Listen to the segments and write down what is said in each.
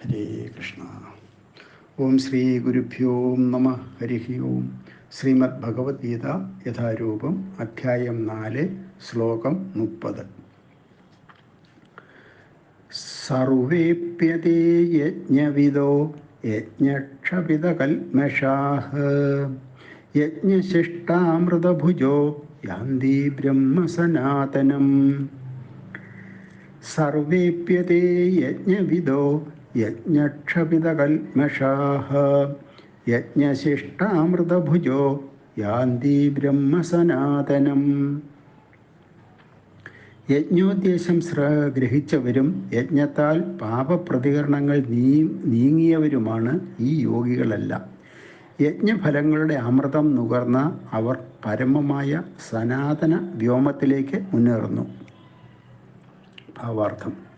ഹരേ കൃഷ്ണ. ഓം ശ്രീ ഗുരുഭ്യോ നമ ഹരി ഓം ശ്രീമദ് ഭഗവത്ഗീത യഥാരൂപം അധ്യായം നാല് ശ്ലോകം മുപ്പത്. സർവേപ്യതേ യജ്ഞവിദോ യജ്ഞക്ഷപിതകൽമഷാഹ യജ്ഞശിഷ്ടാമൃതഭുജോ യാന്തി ബ്രഹ്മസനാതനം. സർവേപ്യതേ യജ്ഞവിദോ യജ്ഞക്ഷപിതകൽമഷാഹ യജ്ഞശിഷ്ടാമൃതഭുജോ യാന്തി ബ്രഹ്മസനാതനം. യജ്ഞോദ്ദേശം ഗ്രഹിച്ചവരും യജ്ഞത്താൽ പാപപ്രതികരണങ്ങൾ നീ നീങ്ങിയവരുമാണ് ഈ യോഗികളല്ല. യജ്ഞഫലങ്ങളുടെ അമൃതം നുകർന്ന അവർ പരമമായ സനാതന വ്യോമത്തിലേക്ക് മുന്നേറുന്നു. ഭാവാർത്ഥം.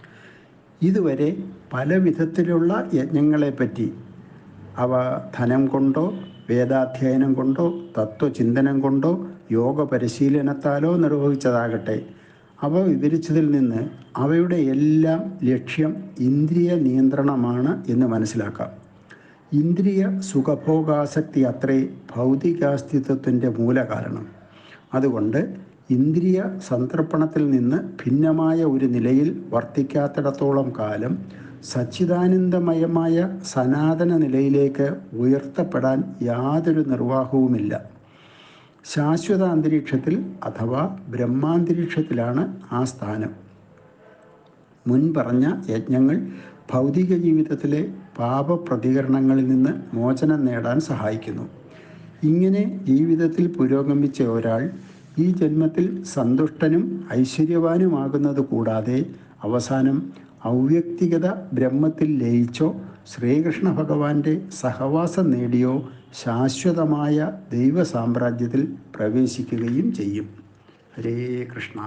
ഇതുവരെ പല വിധത്തിലുള്ള യജ്ഞങ്ങളെപ്പറ്റി അവ ധനം കൊണ്ടോ വേദാധ്യയനം കൊണ്ടോ തത്വചിന്തനം കൊണ്ടോ യോഗ പരിശീലനത്താലോ നിർവഹിച്ചതാകട്ടെ. അവ വിവരിച്ചതിൽ നിന്ന് അവയുടെ എല്ലാം ലക്ഷ്യം ഇന്ദ്രിയ നിയന്ത്രണമാണ് എന്ന് മനസ്സിലാക്കാം. ഇന്ദ്രിയ സുഖഭോഗാസക്തി അത്രേ ഭൗതികാസ്തിത്വത്തിന്റെ മൂലകാരണം. അതുകൊണ്ട് ഇന്ദ്രിയ സന്തർപ്പണത്തിൽ നിന്ന് ഭിന്നമായ ഒരു നിലയിൽ വർത്തിക്കാത്തിടത്തോളം കാലം സച്ചിദാനന്ദമയമായ സനാതന നിലയിലേക്ക് ഉയർത്തപ്പെടാൻ യാതൊരു നിർവാഹവുമില്ല. ശാശ്വത അന്തരീക്ഷത്തിൽ അഥവാ ബ്രഹ്മാന്തരീക്ഷത്തിലാണ് ആ സ്ഥാനം. മുൻപറഞ്ഞ യജ്ഞങ്ങൾ ഭൗതിക ജീവിതത്തിലെ പാപപ്രതികരണങ്ങളിൽ നിന്ന് മോചനം നേടാൻ സഹായിക്കുന്നു. ഇങ്ങനെ ജീവിതത്തിൽ പുരോഗമിച്ച ഒരാൾ ഈ ജന്മത്തിൽ സന്തുഷ്ടനും ഐശ്വര്യവാനുമാകുന്നത് കൂടാതെ അവസാനം അവ്യക്തിഗത ബ്രഹ്മത്തിൽ ലയിച്ചോ ശ്രീകൃഷ്ണ ഭഗവാന്റെ സഹവാസം നേടിയോ ശാശ്വതമായ ദൈവ സാമ്രാജ്യത്തിൽ പ്രവേശിക്കുകയും ചെയ്യും. ഹരേ കൃഷ്ണ.